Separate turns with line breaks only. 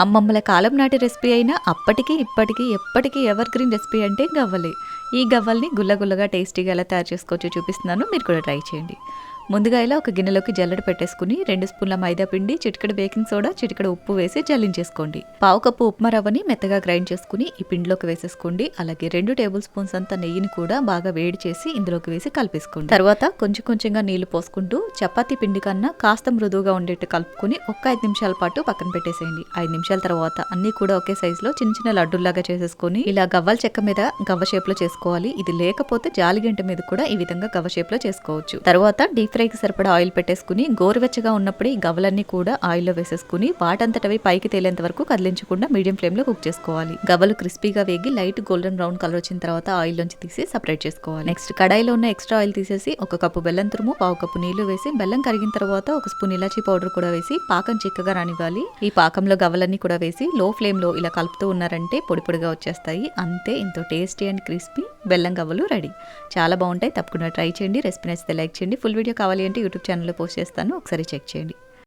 అమ్మమ్మల కాలం నాటి రెసిపీ అయినా అప్పటికి ఇప్పటికీ ఎప్పటికీ ఎవర్ గ్రీన్ రెసిపీ అంటే గవ్వలే. ఈ గవ్వల్ని గుల్లగుల్లగా టేస్టీగా ఎలా తయారు చేసుకోవచ్చో చూపిస్తున్నాను. మీరు కూడా ట్రై చేయండి. ముందుగా ఇలా ఒక గిన్నెలోకి జల్లెడ పెట్టేసుకుని రెండు స్పూన్ల మైదా పిండి చిటికడ బేకింగ్ సోడా చిటికడ ఉప్పు వేసి జల్లించేసుకోండి. పావు కప్పు ఉప్మా రవ్వని మెత్తగా గ్రైండ్ చేసుకుని ఈ పిండిలోకి వేసేసుకోండి. అలాగే రెండు టేబుల్ స్పూన్స్ అంత నెయ్యిని కూడా బాగా వేడి చేసి ఇందులోకి వేసి కలిపేసుకోండి. తర్వాత కొంచెం కొంచెంగా నీళ్ళు పోసుకుంటూ చపాతీ పిండి కన్నా కాస్త మృదువుగా ఉండేట్టు కలుపుకుని ఒక్క ఐదు నిమిషాల పాటు పక్కన పెట్టేసేయండి. ఐదు నిమిషాల తర్వాత అన్ని కూడా ఒకే సైజులో చిన్న చిన్న లడ్డూల్లాగా చేసేసుకొని ఇలా గవ్వల చెక్క మీద గవ్వ షేప్లో చేసుకోవాలి. ఇది లేకపోతే జాలిగంట మీద కూడా ఈ విధంగా గవ్వ షేప్లో చేసుకోవచ్చు. తర్వాత డీప్ ఫ్రైకి సరిపడా ఆయిల్ పెట్టేసుకుని గోరువెచ్చగా ఉన్నప్పుడు ఈ గవలన్నీ కూడా ఆయిల్లో వేసేసుకుని వాటంతటవి పైకి తేలేంత వరకు కదిలించకుండా మీడియం ఫ్లేమ్లో కుక్ చేసుకోవాలి. గవ్వలు క్రిస్పీగా వేగి లైట్ గోల్డెన్ బ్రౌన్ కలర్ వచ్చిన తర్వాత ఆయిల్ నుంచి తీసి సపరేట్ చేసుకోవాలి. నెక్స్ట్ కడాయిలో ఉన్న ఎక్స్ట్రా ఆయిల్ తీసేసి ఒక కప్పు బెల్లం తురుము పావు కప్పు నీళ్ళు వేసి బెల్లం కరిగిన తర్వాత ఒక స్పూన్ ఇలాచీ పౌడర్ కూడా వేసి పాకం చిక్కగా రానివ్వాలి. ఈ పాకంలో గవలన్నీ కూడా వేసి లో ఫ్లేమ్లో ఇలా కలుపుతూ ఉన్నారంటే పొడి పొడిగా వచ్చేస్తాయి. అంతే ఎంతో టేస్టీ అండ్ క్రిస్పీ బెల్లం గవ్వలు రెడీ. చాలా బాగుంటాయి తప్పకుండా ట్రై చేయండి. రెసిపీ నచ్చితే లైక్ చేయండి. ఫుల్ వీడియో కావాలి అంటే యూట్యూబ్ ఛానల్లో పోస్ట్ చేస్తాను. ఒకసారి చెక్ చేయండి.